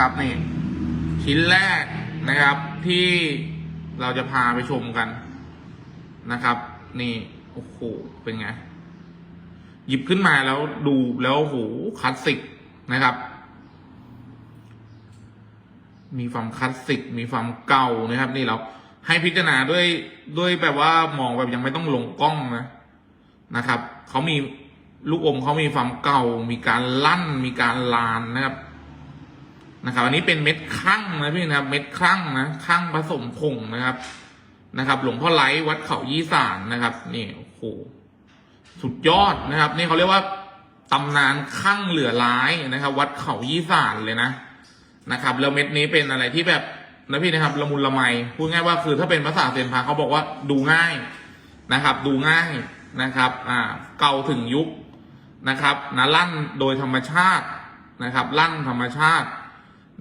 นะครับนี่ชิ้นแรกนะครับที่เราจะพาไปชมกันนะครับ นี่โอ้โหเป็นไง หยิบขึ้นมาแล้วดูแล้วโอ้โหคลาสสิกนะครับ มีความคลาสสิก มีความเก่านะครับ นี่เราให้พิจารณาด้วยด้วยแบบว่ามองแบบยังไม่ต้องลงกล้องนะนะครับเขามีลูกอมเขามีความเก่า มีการลั่น มีการลานนะครับ นะครับ อันนี้เป็นเม็ดคั่งนะพี่นะครับ เม็ดคั่งนะคั่งผสมผงนะครับ นะครับ หลวงพ่อไลท์วัดเขายี่สานนะครับ นี่โอ้โหสุดยอดนะครับ นี่เขาเรียกว่าตำนานข้างเหลือร้ายนะครับ วัดเขายี่สานเลยนะนะครับ แล้วเม็ดนี้เป็นอะไรที่แบบนะพี่นะครับละมุนละไมพูดง่ายว่าคือถ้าเป็นภาษาเซียนพาเขาบอกว่าดูง่ายนะครับ ดูง่ายนะครับ อ่า เก่าถึงยุคนะครับนะลั่นโดยธรรมชาตินะครับ ลั่นธรรมชาติ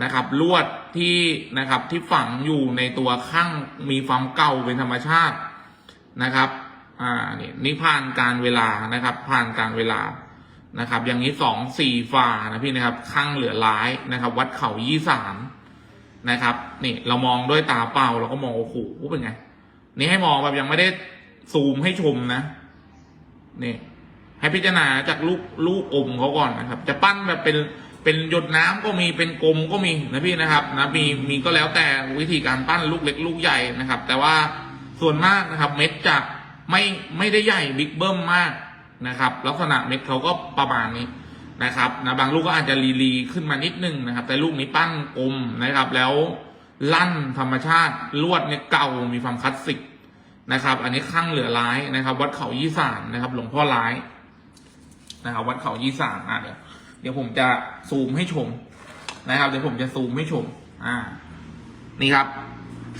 นะครับลวดที่นะครับที่ฝังอยู่ในตัวข้างมีความเก่าเป็นธรรมชาตินะครับอ่านี่นี่ผ่านการเวลานะครับ ผ่านการเวลานะครับ อย่างนี้สองสี่ฝ่านะพี่นะครับข้างเหลือร้ายนะครับ วัดเขายี่สามนะครับ นี่เรามองด้วยตาเปล่าเราก็มองโอ้โหเป็นไง นี่ให้มองแบบยังไม่ได้ซูมให้ชมนะนี่ให้พิจารณาจากลูกลูกอมเขาก่อนนะครับ จะปั้นแบบเป็น เป็นหยดน้ำก็มีเป็นกลมก็มีนะพี่นะครับนะมีมีก็แล้วแต่วิธีการปั้นลูกเล็กลูกใหญ่นะครับ แต่ว่าส่วนมากนะครับ เม็ดจะไม่ไม่ได้ใหญ่บิ๊กเบิ้มมากนะครับ ลักษณะเม็ดเขาก็ประมาณนี้นะครับนะบางลูกก็อาจจะรีรีขึ้นมานิดนึงนะครับ แต่ลูกนี้ปั้นกลมนะครับ แล้วลั่นธรรมชาติลวดเนี่ยเก่ามีความคลาสสิกนะครับ อันนี้ข้างเหลือร้ายนะครับ วัดเขายี่สานนะครับ หลวงพ่อร้ายนะครับ วัดเขายี่สามอะเดี๋ยว เดี๋ยวผมจะซูมให้ชมนะครับ เดี๋ยวผมจะซูมให้ชม อ่า นี่ครับ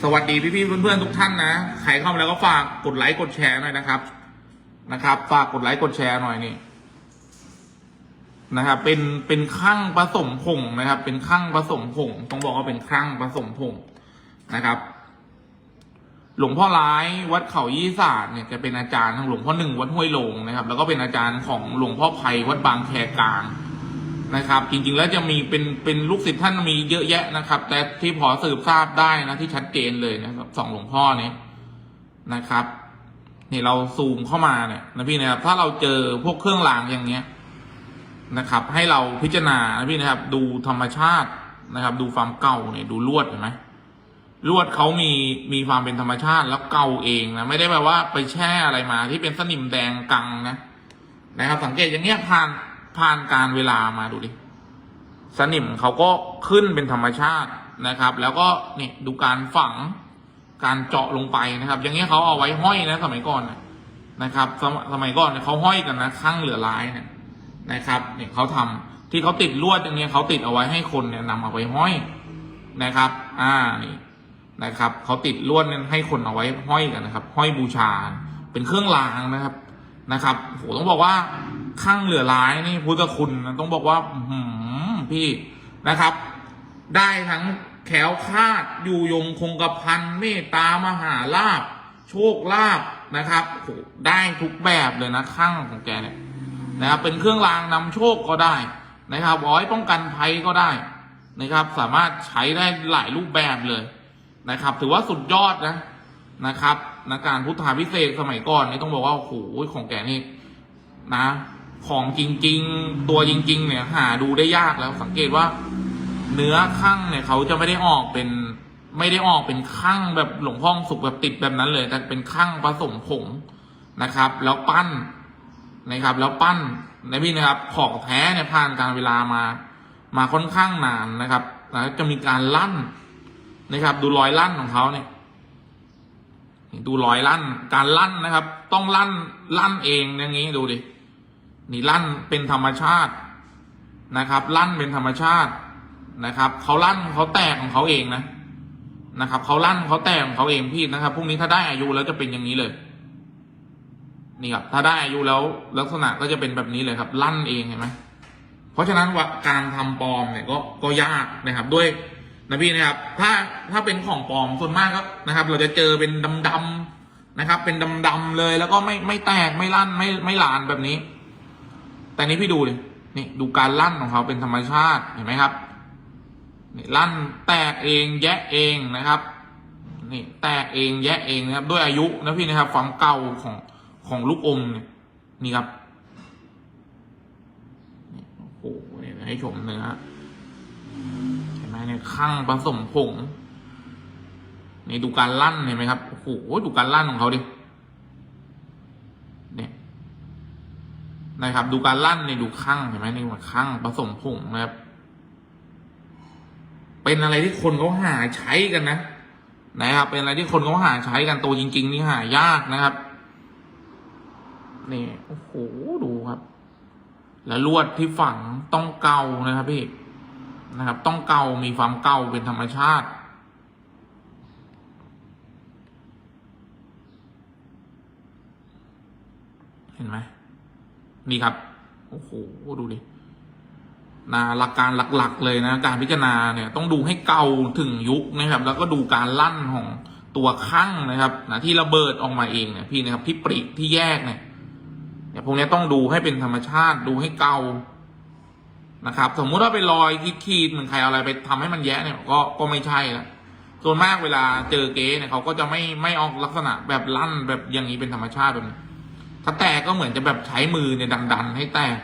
สวัสดีพี่ๆเพื่อนๆทุกท่านนะใครเข้ามาแล้วก็ฝากกดไลค์กดแชร์หน่อยนะครับ นะครับ ฝากกดไลค์กดแชร์หน่อยนี่นะครับ เป็นเป็นข้างผสมผงนะครับ เป็นข้างผสมผงต้องบอกว่าเป็นข้างผสมผงนะครับ หลวงพ่อร้ายวัดเขายี่สานเนี่ยจะเป็นอาจารย์ของหลวงพ่อหนึ่งวัดห้วยโลงนะครับ แล้วก็เป็นอาจารย์ของหลวงพ่อไพวัดบางแคกลาง นะครับ จริงๆแล้วจะมีเป็นเป็นลูกศิษย์ท่านมีเยอะแยะนะครับ แต่ที่พอสืบทราบได้นะที่ชัดเจนเลยนะครับสองหลวงพ่อเนี้นะครับนี่เราซูมเข้ามาเนี่ยนะพี่นะครับถ้าเราเจอพวกเครื่องรางอย่างเนี้ยนะครับ ให้เราพิจารณานะพี่นะครับ ดูธรรมชาตินะครับ ดูความเก่าเนี่ยดูลวดเห็นไหมลวดเขามีมีความเป็นธรรมชาติแล้วเก่าเองนะไม่ได้แบบว่าไปแช่อะไรมาที่เป็นสนิมแดงกังนะนะครับ สังเกตอย่างเงี้ยผ่าน ผ่านการเวลามาดูดิสนิมเขาก็ขึ้นเป็นธรรมชาตินะครับ แล้วก็เนี่ยดูการฝังการเจาะลงไปนะครับ อย่างเงี้ยเขาเอาไว้ห้อยนะสมัยก่อนนะครับ สมสมัยก่อนเนี่ยเขาห้อยกันนะข้างเหลือร้ายเนี่ยนะครับเนี่ยเขาทำที่เขาติดลวดอย่างเงี้ยเขาติดเอาไว้ให้คนเนี่ยนำเอาไว้ห้อยนะครับ อ่านี่นะครับเขาติดลวดนั้นให้คนเอาไว้ห้อยกันนะครับ ห้อยบูชา เป็นเครื่องรางนะครับนะครับโหต้องบอกว่า ข้างเหลือร้ายนี่พุทธคุณนะต้องบอกว่าหือพี่นะครับ ได้ทั้งแขวคาดอยู่ยงคงกระพันเมตตามหาลาบ โชคลาบนะครับโหได้ทุกแบบเลยนะข้างของแกเนี่ยนะครับเป็นเครื่องรางนำโชคก็ได้นะครับเอาไว้ป้องกันภัยก็ได้นะครับ สามารถใช้ได้หลายรูปแบบเลยนะครับ ถือว่าสุดยอดนะนะครับนะการพุทธาพิเศษสมัยก่อนนี่ต้องบอกว่าโอ้โหของแกนี่นะ ของจริง ๆ ตัวจริง ๆ เนี่ย หาดูได้ยากแล้ว สังเกตว่า เนื้อข้างเนี่ยเขาจะไม่ได้ออกเป็น ไม่ได้ออกเป็นข้างแบบหลงพ่องสุกแบบติดแบบนั้นเลย แต่เป็นข้างผสมผงนะครับ แล้วปั้นนะครับ แล้วปั้นนะพี่นะครับ ของแท้เนี่ยผ่านการเวลามา มาค่อนข้างนานนะครับนะจะมีการลั่นนะครับ ดูรอยลั่นของเขาเนี่ยดูรอยลั่น การลั่นนะครับ ต้องลั่นลั่นเองอย่างนี้ดูดิ นี่ลั่นเป็นธรรมชาตินะครับ ลั่นเป็นธรรมชาตินะครับเขาลั่นเขาแตกของเขาเองนะนะครับเขาลั่นเขาแตกของเขาเองพี่นะครับพรุ่งนี้ถ้าได้อายุแล้วจะเป็นอย่างนี้เลย นี่ครับ ถ้าได้อายุแล้วลักษณะก็จะเป็นแบบนี้เลยครับ ลั่นเองเห็นไหมเพราะฉะนั้นว่าการทำปลอมเนี่ยก็ก็ยากนะครับ ด้วยนะพี่นะครับ ถ้าถ้าเป็นของปลอมส่วนมากก็นะครับ เราจะเจอเป็นดำๆนะครับ เป็นดำๆเลยแล้วก็ไม่ไม่แตกไม่ลั่นไม่ไม่หลานแบบนี้ แต่นี้พี่ดูเลยนี่ดูการลั่นของเขาเป็นธรรมชาติเห็นไหมครับนี่ลั่นแตกเองแยะเองนะครับนี่แตกเองแยะเองนะครับ ด้วยอายุนะพี่นะครับ ความเก่าของของลูกอมเนี่ยนี่ครับนี่โอ้โหนี่ยให้ชมเนื้อเห็นไหมเนี่ยข้างผสมผงนี่ดูการลั่นเห็นไหมครับโอ้โหดูการลั่นของเขาดิเนี่ย นะครับ ดูการลั่นในยดูข้างเห็นไหมในี่มันข้างผสมผงนะครับ เป็นอะไรที่คนเขาหาใช้กันนะนะครับ เป็นอะไรที่คนเขาหาใช้กันตัวจริง ๆ นี่หายากนะครับนี่โอ้โหดูครับ แล้วลวดที่ฝังต้องเก่านะครับพี่นะครับ ต้องเก่ามีความเก่าเป็นธรรมชาติเห็นไหม นี่ครับ โอ้โห ดูดินะหลักการหลัก ๆ เลยนะ การพิจารณาเนี่ย ต้องดูให้เก่าถึงยุคนะครับ แล้วก็ดูการลั่นของตัวข้างนะครับนะที่ระเบิดออกมาเองเนี่ยพี่นะครับที่ปริที่แยกเนี่ยเนี่ยพวกนี้ต้องดูให้เป็นธรรมชาติดูให้เก่านะครับ สมมุติว่าไปรอยขีดๆเหมือนใครเอาอะไรไปทำให้มันแยะเนี่ยก็ก็ไม่ใช่ละส่วนมากเวลาเจอเก๊เนี่ยเขาก็จะไม่ไม่ออกลักษณะแบบลั่นแบบอย่างนี้เป็นธรรมชาติแบบนี้ ถ้าแตกก็เหมือนจะแบบใช้มือเนี่ยดัน ๆ ให้แตก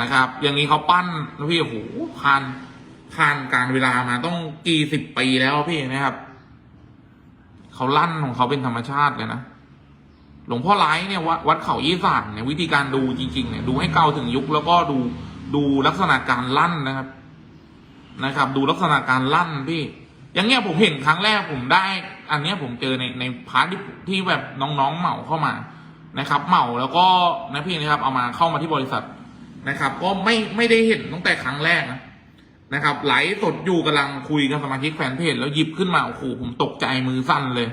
นะครับ อย่างนี้เขาปั้นนะพี่โอ้โหผ่านผ่านการเวลามาต้องกี่สิบปีแล้วพี่นะครับเขาลั่นของเขาเป็นธรรมชาติเลยนะหลวงพ่อไร้เนี่ยวัดวัดเขายี่สานเนี่ยวิธีการดูจริงๆเนี่ยดูให้เก่าถึงยุคแล้วก็ดูดูลักษณะการลั่นนะครับ นะครับ ดูลักษณะการลั่นพี่ อย่างเงี้ยผมเห็นครั้งแรกผมได้ อันเนี้ยผมเจอในในพาร์ทที่ที่แบบน้องๆเหมาเข้ามา นะครับเหมาแล้วก็นะพี่นะครับ เอามาเข้ามาที่บริษัทนะครับ ก็ไม่ไม่ได้เห็นตั้งแต่ครั้งแรกนะนะครับไหลสดอยู่กำลังคุยกับสมาชิกแฟนเพจแล้วหยิบขึ้นมาโอ้โหผมตกใจมือสั่นเลย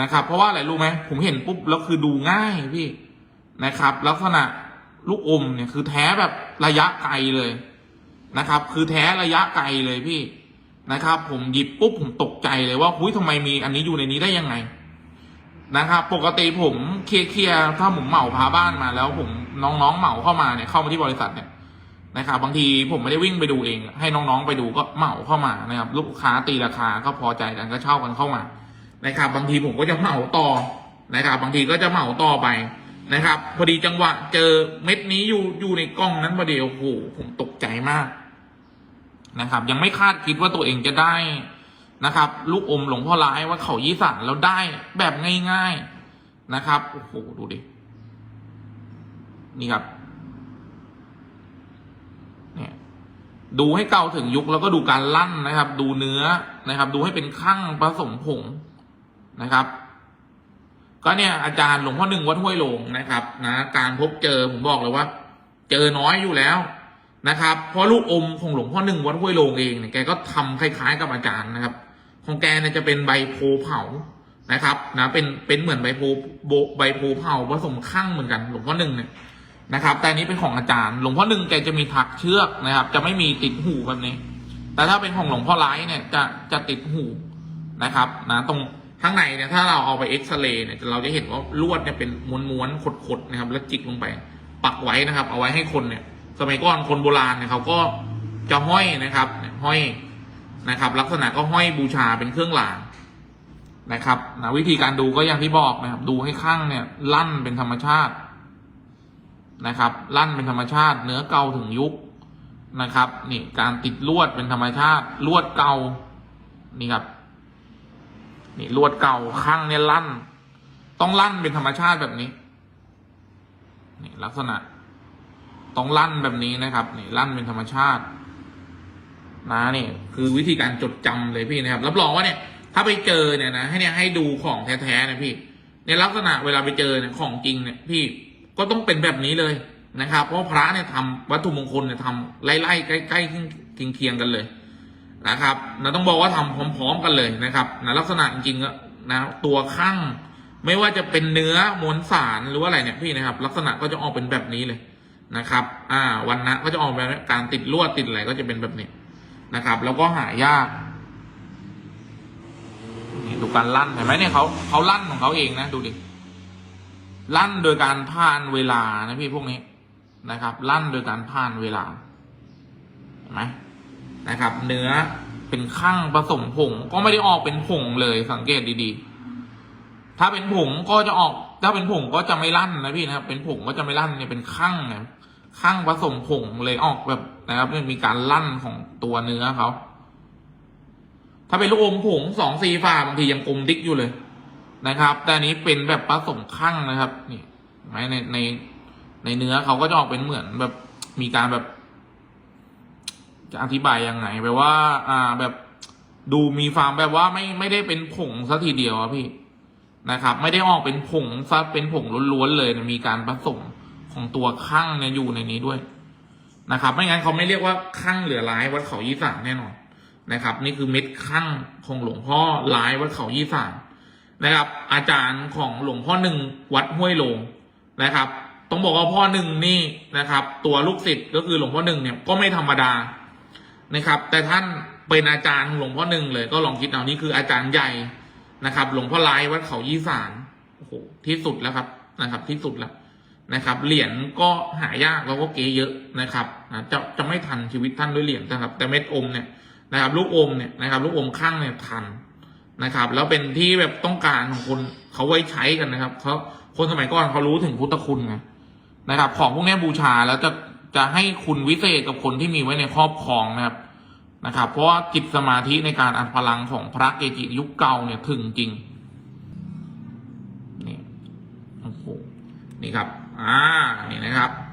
นะครับ เพราะว่าอะไรรู้ไหมผมเห็นปุ๊บแล้วคือดูง่ายพี่นะครับ ลักษณะลูกอมเนี่ยคือแท้แบบระยะไกลเลยนะครับ คือแท้ระยะไกลเลยพี่นะครับ ผมหยิบปุ๊บผมตกใจเลยว่าหุ้ยทำไมมีอันนี้อยู่ในนี้ได้ยังไง นะครับ ปกติผมเคลียร์เคลียร์ถ้าผมเหมาพาบ้านมาแล้วผมน้องๆเหมาเข้ามาเนี่ยเข้ามาที่บริษัทเนี่ยนะครับบางทีผมไม่ได้วิ่งไปดูเอง ให้น้องๆไปดูก็เหมาเข้ามานะครับ ลูกค้าตีราคาก็พอใจกันก็เช่ากันเข้ามานะครับบางทีผมก็จะเหมาต่อนะครับ บางทีก็จะเหมาต่อไปนะครับ พอดีจังหวะเจอเม็ดนี้อยู่อยู่ในกล้องนั้นพอดีโอ้โหผมตกใจมากนะครับ ยังไม่คาดคิดว่าตัวเองจะได้ นะครับ ลูกอมหลวงพ่อร้ายว่าเขายี่สันแล้วได้แบบง่ายๆนะครับโอ้โหดูดินี่ครับเนี่ยดูให้เก่าถึงยุคแล้วก็ดูการลั่นนะครับ ดูเนื้อนะครับ ดูให้เป็นข้างผสมผงนะครับ ก็เนี่ยอาจารย์หลวงพ่อหนึ่งวัดห้วยโลงนะครับนะการพบเจอผมบอกเลยว่า เจอน้อยอยู่แล้วนะครับ เพราะลูกอมของหลวงพ่อหนึ่งวัดห้วยโลงเองเนี่ยแกก็ทำคล้ายๆกับอาจารย์นะครับ ของแกเนี่ยจะเป็นใบโพเผานะครับนะเป็นเป็นเหมือนใบโพโบใบโพเผาผสมข้างเหมือนกันหลวงพ่อหนึ่งเนี่ยนะครับ แต่อันนี้เป็นของอาจารย์ หลวงพ่อหนึ่งแกจะมีถักเชือกนะครับ จะไม่มีติดหูแบบนี้ แต่ถ้าเป็นของหลวงพ่อร้ายเนี่ยจะจะติดหูนะครับนะตรงข้างในเนี่ยถ้าเราเอาไปเอ็กซเรย์เนี่ยเราจะเห็นว่าลวดเนี่ยเป็นม้วนๆขดๆนะครับ แล้วจิกลงไป ปักไว้นะครับ เอาไว้ให้คนเนี่ย สมัยก่อนคนโบราณเนี่ยเขาก็จะห้อยนะครับห้อย นะครับ ลักษณะก็ห้อยบูชาเป็นเครื่องรางนะครับนะวิธีการดูก็อย่างที่บอกนะครับ ดูให้ข้างเนี่ย ลั่นเป็นธรรมชาตินะครับ ลั่นเป็นธรรมชาติ เนื้อเกาถึงยุคนะครับนี่การติดลวดเป็นธรรมชาติ ลวดเกานี่ครับนี่ลวดเก่าข้างเนี่ยลั่น ต้องลั่นเป็นธรรมชาติแบบนี้นี่ลักษณะ ต้องลั่นแบบนี้นะครับนี่ลั่นเป็นธรรมชาติ นะนี่คือวิธีการจดจำเลยพี่นะครับ รับรองว่าเนี่ย ถ้าไปเจอเนี่ยนะให้เนี่ยให้ดูของแท้ๆนะพี่ ในลักษณะเวลาไปเจอเนี่ยของจริงเนี่ยพี่ก็ต้องเป็นแบบนี้เลยนะครับ เพราะพระเนี่ยทำวัตถุมงคลเนี่ยทำไล่ๆใกล้ๆเคียงๆกันเลยนะครับนะต้องบอกว่าทำพร้อม ๆ กันเลยนะครับนะลักษณะจริงๆนะตัวข้างไม่ว่าจะเป็นเนื้อมวลสารหรือว่าอะไรเนี่ยพี่นะครับ ลักษณะก็จะออกเป็นแบบนี้เลยนะครับ อ่าวันนะก็จะออกแบบการติดลวดติดอะไรก็จะเป็นแบบนี้ นะครับ แล้วก็หายากนี่ดูการลั่นเห็นไหมเนี่ยเขาเขาลั่นของเขาเองนะดูดิลั่นโดยการผ่านเวลานะพี่พวกนี้นะครับ ลั่นโดยการผ่านเวลาเห็นไหมนะครับ เนื้อเป็นข้างผสมผงก็ไม่ได้ออกเป็นผงเลยสังเกตดีๆ ถ้าเป็นผงก็จะออก ถ้าเป็นผงก็จะไม่ลั่นนะพี่นะครับ เป็นผงก็จะไม่ลั่นเนี่ยเป็นข้างนะ ข้างผสมผงเลยออกแบบนะครับมีการลั่นของตัวเนื้อเขาถ้าเป็นลูกอมผงสองซีฟ้าบางทียังกลมดิกอยู่เลยนะครับ แต่อันนี้เป็นแบบผสมข้างนะครับ นี่ไหมในในในเนื้อเขาก็จะออกเป็นเหมือนแบบมีการแบบ จะอธิบายยังไงแบบว่า อ่าแบบดูมีความแบบว่าไม่ไม่ได้เป็นผงซะทีเดียวอะพี่นะครับ ไม่ได้ออกเป็นผงซะเป็นผงล้วนๆเลยนะมีการผสม ของตัวข้างเนี่ยอยู่ในนี้ด้วยนะครับ ไม่งั้นเขาไม่เรียกว่าข้างเหลือร้ายวัดเขายี่สานแน่นอนนะครับ นี่คือเม็ดข้างของหลวงพ่อร้ายวัดเขายี่สานนะครับ อาจารย์ของหลวงพ่อหนึ่งวัดห้วยโลงนะครับ ต้องบอกว่าพ่อหนึ่งนี่นะครับ ตัวลูกศิษย์ก็คือหลวงพ่อหนึ่งเนี่ยก็ไม่ธรรมดานะครับ แต่ท่านเป็นอาจารย์หลวงพ่อหนึ่งเลยก็ลองคิดเอานี่คืออาจารย์ใหญ่นะครับ หลวงพ่อลายวัดเขายี่สานโอ้โหที่สุดแล้วครับนะครับ ที่สุดแล้ว นะครับ เหรียญก็หายากแล้วก็เก๋เยอะนะครับจะจะไม่ทันชีวิตท่านด้วยเหรียญนะครับ แต่เม็ดอมเนี่ยนะครับ ลูกอมเนี่ยนะครับ ลูกอมข้างเนี่ยทันนะครับ แล้วเป็นที่แบบต้องการของคนเขาไว้ใช้กันนะครับเขาคนสมัยก่อนเขารู้ถึงพุทธคุณไงนะครับ ของพวกนี้บูชาแล้วจะจะให้คุณวิเศษกับคนที่มีไว้ในครอบครองนะครับนะครับ เพราะว่าจิตสมาธิในการอัดพลังของพระเกจิยุคเก่าเนี่ยถึงจริงนี่โอ้โหนี่ครับ อ่านี่นะครับ